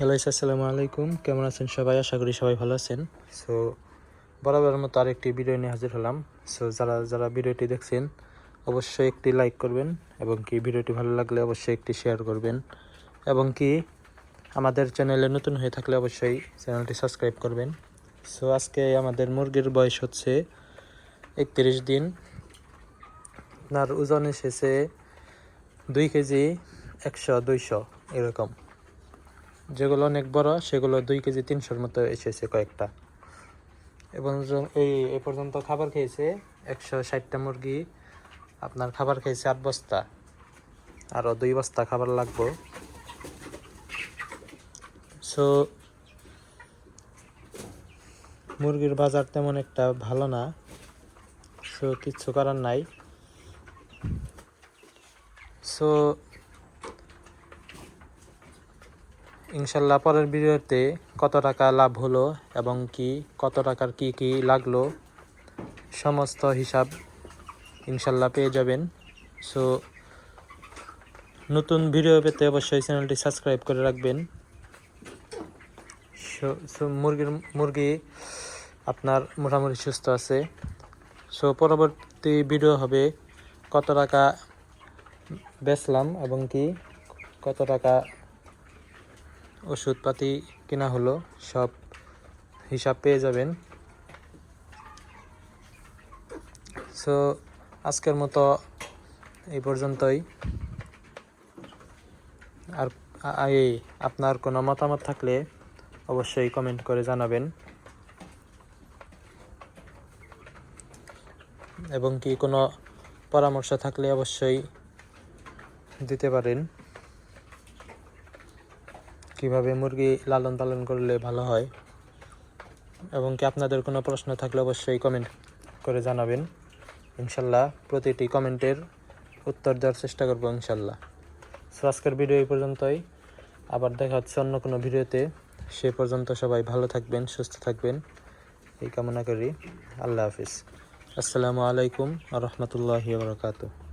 Hello আসসালামু আলাইকুম। কেমন আছেন সবাই? আশা করি সবাই ভালো আছেন। সো বরাবরের মতো আরেকটি ভিডিও নিয়ে হাজির হলাম। সো যারা যারা ভিডিওটি দেখছেন, অবশ্যই একটি লাইক করবেন এবং কি ভিডিওটি ভালো লাগলে অবশ্যই একটি শেয়ার করবেন। এবং কি আমাদের চ্যানেলে নতুন হয়ে থাকলে অবশ্যই চ্যানেলটি সাবস্ক্রাইব করবেন। সো আজকে আমাদের মুরগির বয়স হচ্ছে একত্রিশ দিন। আপনার ওজন এসেছে দুই কেজি একশো দুইশো, এরকম। যেগুলো অনেক বড়, সেগুলো দুই কেজি তিনশোর মতো এসেছে কয়েকটা। এবং এই, এ পর্যন্ত খাবার খেয়েছে, একশো ষাটটা মুরগি, আপনার খাবার খেয়েছে আট বস্তা। আরও দুই বস্তা খাবার লাগবো। সো মুরগির বাজার তেমন একটা ভালো না। সো কিচ্ছু করার নাই। সো ইনশাল্লাহ পরের ভিডিওতে কত টাকা লাভ হলো এবং কি, কত টাকার কি কি লাগল, সমস্ত হিসাব ইনশাল্লাহ পেয়ে যাবেন। সো নতুন ভিডিও পেতে অবশ্যই চ্যানেলটি সাবস্ক্রাইব করে রাখবেন। সো- মুরগির, মুরগি আপনার মোটামুটি সুস্থ আছে। সো পরবর্তী ভিডিও হবে কত টাকা বেচলাম এবং কি, কত টাকা ওষুধপাতি কেনা হলো, সব হিসাব পেয়ে যাবেন। সো আজকের মতো এই পর্যন্তই। আর এই, আপনার কোনো মতামত থাকলে অবশ্যই কমেন্ট করে জানাবেন। এবং কি কোনো পরামর্শ থাকলে অবশ্যই দিতে পারেন। কীভাবে মুরগি লালন পালন করলে ভালো হয়? এবং কি আপনাদের কোনো প্রশ্ন থাকলে অবশ্যই কমেন্ট করে জানাবেন। ইনশাল্লাহ প্রতিটি কমেন্টের উত্তর দেওয়ার চেষ্টা করব ইনশাল্লাহ। সো আজকের ভিডিও এই পর্যন্তই। আবার দেখা হচ্ছে অন্য কোনো ভিডিওতে। সে পর্যন্ত সবাই ভালো থাকবেন, সুস্থ থাকবেন। এই কামনা করি। আল্লাহ হাফিজ। আসসালামু আলাইকুম আ রহমতুল্লাহি বারকাতুহ।